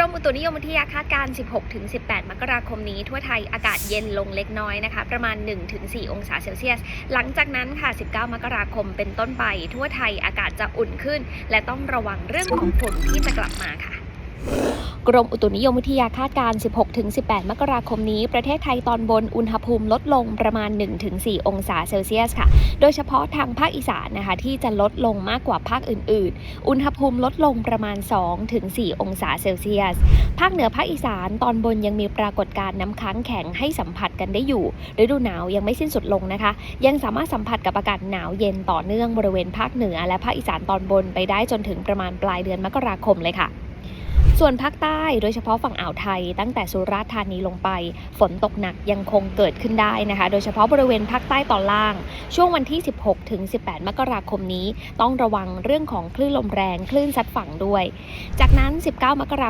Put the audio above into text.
รมอุตุนิยมวิทยาคาดการ 16-18 มกราคมนี้ทั่วไทยอากาศเย็นลงเล็กน้อยนะคะ ประมาณ 1-4 องศาเซลเซียส หลังจากนั้นค่ะ 19 มกราคมเป็นต้นไป ทั่วไทยอากาศจะอุ่นขึ้น และต้องระวังเรื่องของฝนที่จะกลับมาค่ะ กรมอุตุนิยมวิทยาคาดการณ์16-18 มกราคมนี้ ประเทศไทยตอนบนอุณหภูมิลดลงประมาณ 1-4 องศาเซลเซียสค่ะ โดยเฉพาะทางภาคอีสานนะคะที่จะลดลงมากกว่าภาคอื่น ๆ อุณหภูมิลดลงประมาณ 2-4 องศาเซลเซียส ภาคเหนือภาคอีสานตอนบนยังมีปรากฏการณ์น้ำค้างแข็งให้สัมผัสกันได้อยู่ ฤดูหนาวยังไม่สิ้นสุดลงนะคะ ยังสามารถสัมผัสกับอากาศหนาวเย็นต่อเนื่องบริเวณภาคเหนือ และภาคอีสานตอนบนไปได้จนถึงประมาณปลายเดือนมกราคมเลยค่ะ ส่วนภาคใต้โดยเฉพาะฝั่งอ่าวไทย ตั้งแต่สุราษฎร์ธานีลงไป ฝนตกหนักยังคงเกิดขึ้นได้นะคะ โดยเฉพาะบริเวณภาคใต้ตอนล่าง ช่วงวันที่ 16 ถึง 18 มกราคมนี้ ต้องระวังเรื่องของคลื่นลมแรง คลื่นซัดฝั่งด้วย จากนั้น 19 มกรา